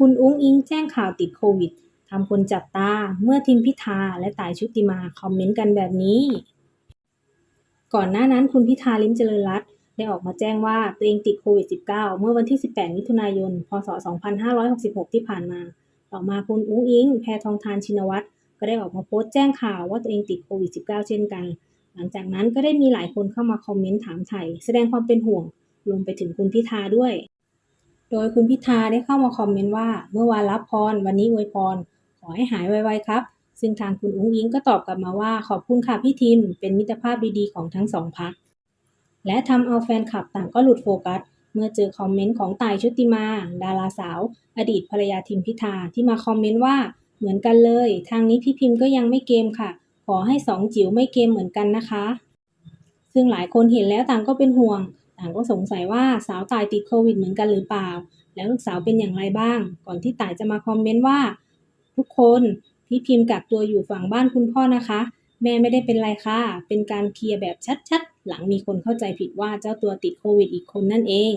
คุณอุ้งอิงแจ้งข่าวติดโควิดทำคนจับตาเมื่อทิมพิธาและต่ายชุติมาคอมเมนต์กันแบบนี้ ก่อนหน้านั้นคุณพิธาลิมเจริญรัตได้ออกมาแจ้งว่าตัวเองติดโควิด -19 เมื่อวันที่ 18 มิถุนายน พศ 2566 ที่ผ่านมา ต่อมาคุณอุ้งอิง แพทองทานชินวัตรก็ได้ออกมาโพสต์แจ้งข่าวว่าตัวเองติดโควิด -19 เช่นกัน หลังจากนั้นก็ได้มีหลายคนเข้ามาคอมเมนต์ถามไถ่แสดงความเป็นห่วง รวมไปถึงคุณพิธาด้วย โดยคุณพิธาได้เข้ามาคอมเมนต์ว่า เมื่อวานรับพร วันนี้อวยพร ขอให้หายไวๆครับ ซึ่งทางคุณอุ้งอิงก็ตอบกลับมาว่า ขอบคุณค่ะพี่ทิม เป็นมิตรภาพดีๆของทั้งสองพัก และทำเอาแฟนคลับต่างก็หลุดโฟกัส เมื่อเจอคอมเมนต์ของต่ายชุติมา ดาราสาว อดีตภรรยาทิมพิธาที่มาคอมเมนต์ว่าเหมือนกันเลย ทางนี้พี่พิมก็ยังไม่เกมค่ะ ขอให้สองจิ๋วไม่เกมเหมือนกันนะคะ ซึ่งหลายคนเห็นแล้วต่างก็เป็นห่วง ต่างก็สงสัยว่าสาวตายติดโควิดเหมือนกันหรือเปล่า แล้วลูกสาวเป็นอย่างไรบ้าง ก่อนที่ต่ายจะมาคอมเมนต์ว่า ทุกคนพี่พิมพ์กักตัวอยู่ฝั่งบ้านคุณพ่อนะคะ แม่ไม่ได้เป็นไรค่ะ เป็นการเคลียร์แบบชัดๆ หลังมีคนเข้าใจผิดว่าเจ้าตัวติดโควิดอีกคนนั่นเอง